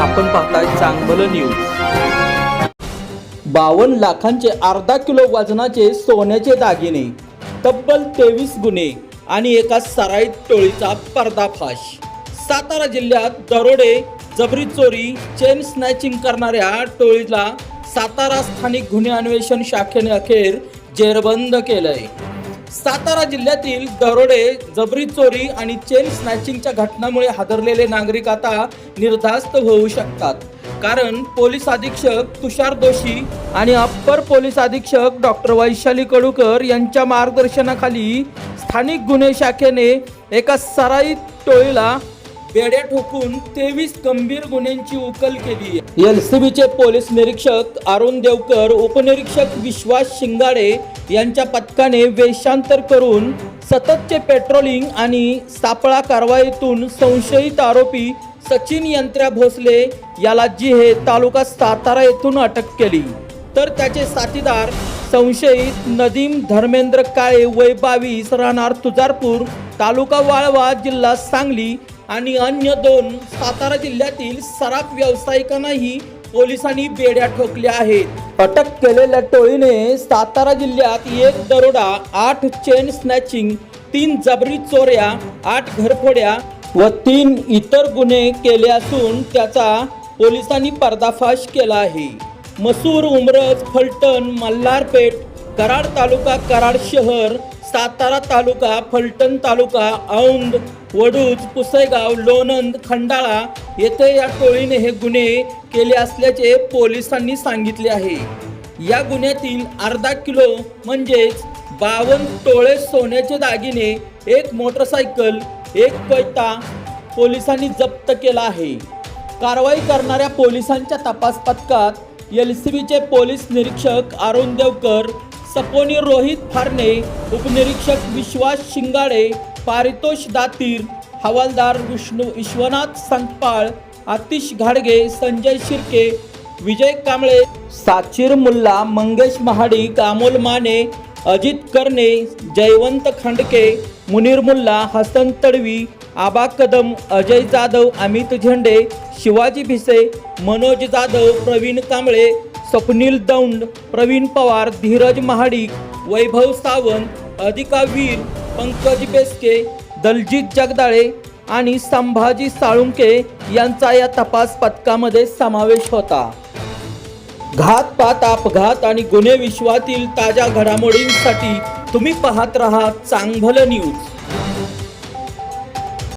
आपण पाहताय चांगलं न्यूज बावन्न लाखांचे अर्धा किलो वजनाचे सोन्याचे दागिने तब्बल तेवीस गुन्हे आणि एका सराईत टोळीचा पर्दाफाश. सातारा जिल्ह्यात दरोडे जबरी चोरी चेन स्नॅचिंग करणाऱ्या टोळीला सातारा स्थानिक गुन्हे अन्वेषण शाखेने अखेर जेरबंद केलंय. सातारा जिल्ह्यातील दरोडे जबरी चोरी आणि चेन स्नॅचिंगच्या घटनामुळे हादरलेले नागरिक आता निर्धास्त होऊ शकतात. कारण पोलीस अधीक्षक तुषार दोषी आणि अप्पर पोलीस अधीक्षक डॉक्टर वैशाली कडूकर यांच्या मार्गदर्शनाखाली स्थानिक गुन्हे शाखेने एका सराईत टोळीला बेड्या ठोकून तेवीस गंभीर गुन्ह्यांची उकल केली. एलसीबीचे पोलीस निरीक्षक अरुण देवकर उपनिरीक्षक विश्वास शिंगाडे यांच्या पथकाने वेशांतर करून सततचे पेट्रोलिंग आणि सापळा कारवाईतून संशयित आरोपी सचिन यंत्र्या भोसले याला जिहे तालुका सातारा येथून अटक केली. तर त्याचे साथीदार संशयित नदीम धर्मेंद्र काळे वय बावीस राहणार तुजारपूर तालुका वाळवा जिल्हा सांगली आणि अन्य दोन सातारा जिल्ह्यातील सराफ व्यावसायिकांनाही पोलिसांनी बेड्या ठोकल्या आहेत. अटक केलेल्या टोळीने सातारा जिल्ह्यात एक दरोडा आठ चेन स्नॅचिंग तीन जबरी चोऱ्या आठ घरफोड्या व तीन इतर गुन्हे केले असून त्याचा पोलिसांनी पर्दाफाश केला आहे. मसूर उमरज फलटण मल्हारपेठ कराड तालुका कराड शहर सातारा तालुका फलटण तालुका औंध वडूज पुसेगाव लोणंद खंडाळा येथे या टोळीने हे गुन्हे केले असल्याचे पोलिसांनी सांगितले आहे. या गुन्ह्यातील अर्धा किलो म्हणजेच बावन्न टोळे सोन्याचे दागिने एक मोटरसायकल एक पैता पोलिसांनी जप्त केला आहे. कारवाई करणाऱ्या पोलिसांच्या तपास पथकात एल सी बीचे पोलीस निरीक्षक अरुण देवकर सपोनी रोहित फारणे उपनिरीक्षक विश्वास शिंगाडे पारितोष दातीर हवालदार विष्णू विश्वनाथ संतपाळ आतिश घाडगे संजय शिर्के विजय कांबळे साचिर मुल्ला मंगेश महाडिक अमोल माने अजित कर्णे जयवंत खांडके मुनीर मुल्ला हसन तडवी आबा कदम अजय जाधव अमित झेंडे शिवाजी भिसे मनोज जाधव प्रवीण कांबळे स्वप्नील दौंड प्रवीण पवार धीरज महाडिक वैभव सावंत अधिका वीर पंकज बेस्के दलजीत जगदाळे आणि संभाजी साळुंके यांचा या तपास पथकामध्ये समावेश होता. घातपात अपघात आणि गुन्हे विश्वातील ताज्या घडामोडींसाठी तुम्ही पाहत रहा चांगलं न्यूज.